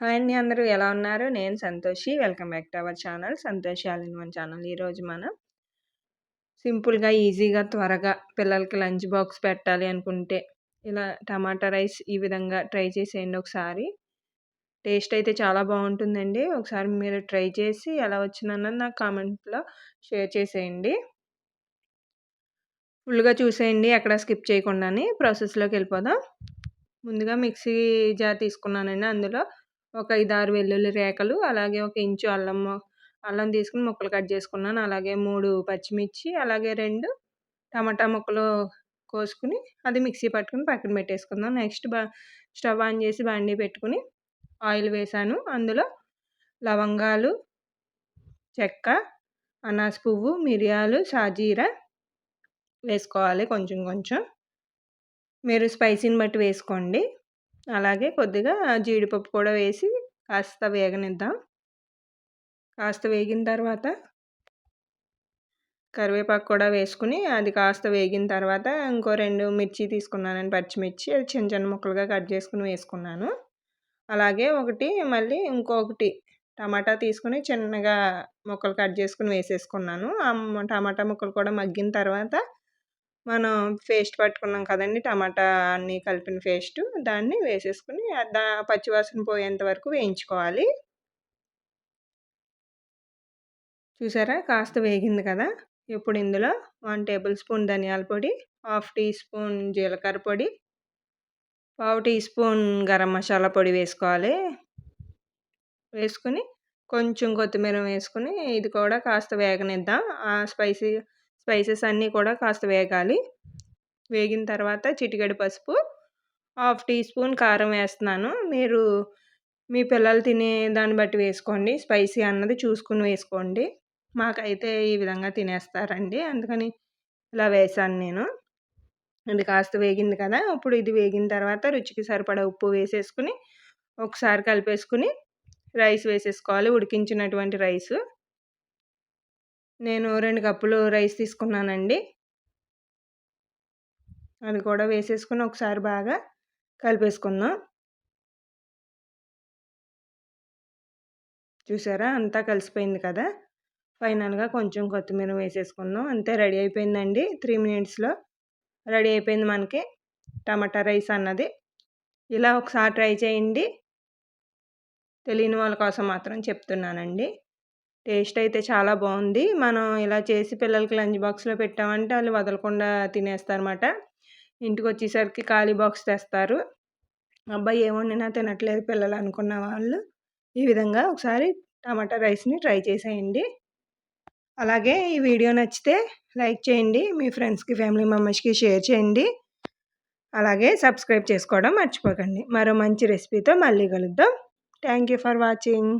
Hi అండి అందరూ. ఎలా ఉన్నారు? నేను Santoshi. Welcome back to our channel. Santoshi all in one channel ఈరోజు మనం సింపుల్గా ఈజీగా త్వరగా పిల్లలకి లంచ్ బాక్స్ పెట్టాలి అనుకుంటే ఇలా టమాటా రైస్ ఈ విధంగా ట్రై చేసేయండి ఒకసారి. టేస్ట్ అయితే చాలా బాగుంటుందండి. ఒకసారి మీరు ట్రై చేసి ఎలా వచ్చిందన్నది నాకు కామెంట్లో షేర్ చేసేయండి. ఫుల్గా చూసేయండి. ఎక్కడ స్కిప్ చేయకుండానే ప్రాసెస్లోకి వెళ్ళిపోదాం. ముందుగా మిక్సీ జార్ తీసుకున్నానండి అందులో. ఒక ఐదు ఆరు వెల్లుల్లి రేఖలు అలాగే ఒక ఇంచు అల్లం అల్లం తీసుకుని ముక్కలు కట్ చేసుకున్నాను. అలాగే మూడు పచ్చిమిర్చి అలాగే రెండు టమాటా ముక్కలు కోసుకుని అది మిక్సీ పట్టుకుని పక్కన పెట్టేసుకుందాం. నెక్స్ట్ బా స్టవ్ ఆన్ చేసి బండి పెట్టుకుని ఆయిల్ వేసాను. అందులో లవంగాలు చెక్క అనాస పువ్వు మిరియాలు సాజీర వేసుకోవాలి కొంచెం కొంచెం. మీరు స్పైసీని బట్టి వేసుకోండి. అలాగే కొద్దిగా జీడిపప్పు కూడా వేసి కాస్త వేగనిద్దాం. కాస్త వేగిన తర్వాత కరివేపాకు కూడా వేసుకుని అది కాస్త వేగిన తర్వాత ఇంకో రెండు మిర్చి తీసుకున్నాను పచ్చిమిర్చి. అది చిన్న చిన్న ముక్కలుగా కట్ చేసుకుని వేసుకున్నాను. అలాగే ఒకటి మళ్ళీ ఇంకొకటి టమాటా తీసుకుని చిన్నగా ముక్కలు కట్ చేసుకుని వేసేసుకున్నాను. ఆ టమాటా ముక్కలు కూడా మగ్గిన తర్వాత మనం పేస్ట్ పట్టుకున్నాం కదండి టమాటా అన్నీ కలిపిన పేస్ట్ దాన్ని వేసేసుకుని దా పచ్చివాసన పోయేంత వరకు వేయించుకోవాలి. చూసారా? కాస్త వేగింది కదా? ఇప్పుడు ఇందులో వన్ టేబుల్ స్పూన్ ధనియాల పొడి హాఫ్ టీ స్పూన్ జీలకర్ర పొడి పావు టీ స్పూన్ గరం మసాలా పొడి వేసుకోవాలి. వేసుకుని కొంచెం కొత్తిమీర వేసుకుని ఇది కూడా కాస్త వేగనిద్దాం. ఆ స్పైసీ స్పైసెస్ అన్నీ కూడా కాస్త వేగాలి. వేగిన తర్వాత చిటికెడు పసుపు హాఫ్ టీ స్పూన్ కారం వేస్తున్నాను. మీరు మీ పిల్లలు తినే దాన్ని బట్టి వేసుకోండి. స్పైసీ అన్నది చూసుకుని వేసుకోండి. మాకైతే ఈ విధంగా తినేస్తారండి. అందుకని ఇలా వేసాను నేను. ఇది కాస్త వేగింది కదా! ఇప్పుడు ఇది వేగిన తర్వాత రుచికి సరిపడా ఉప్పు వేసేసుకుని ఒకసారి కలిపేసుకుని రైస్ వేసేసుకోవాలి. ఉడికించినటువంటి రైస్. నేను రెండు కప్పులు రైస్ తీసుకున్నానండి. అది కూడా వేసేసుకుని ఒకసారి బాగా కలిపేసుకుందాం. చూసారా? అంతా కలిసిపోయింది కదా? ఫైనల్గా కొంచెం కొత్తిమీర వేసేసుకుందాం. అంతే రెడీ అయిపోయిందండి త్రీ మినిట్స్లో. రెడీ అయిపోయింది మనకి టమాటా రైస్ అన్నది. ఇలా ఒకసారి ట్రై చేయండి. తెలియని వాళ్ళ కోసం మాత్రం చెప్తున్నానండి. టేస్ట్ అయితే చాలా బాగుంది. మనం ఇలా చేసి పిల్లలకి లంచ్ బాక్స్లో పెట్టామంటే వాళ్ళు వదలకుండా తినేస్తారన్నమాట. ఇంటికి వచ్చేసరికి ఖాళీ బాక్స్ తెస్తారు. అబ్బాయి ఏమొండినా తినట్లేదు పిల్లలు అనుకున్న వాళ్ళు. ఈ విధంగా ఒకసారి టమాటా రైస్ని ట్రై చేసేయండి. అలాగే ఈ వీడియో నచ్చితే లైక్ చేయండి. మీ ఫ్రెండ్స్కి ఫ్యామిలీ మెంబర్స్కి షేర్ చేయండి. అలాగే సబ్స్క్రైబ్ చేసుకోవడం మర్చిపోకండి. మరో మంచి రెసిపీతో మళ్ళీ కలుద్దాం. Thank you for watching.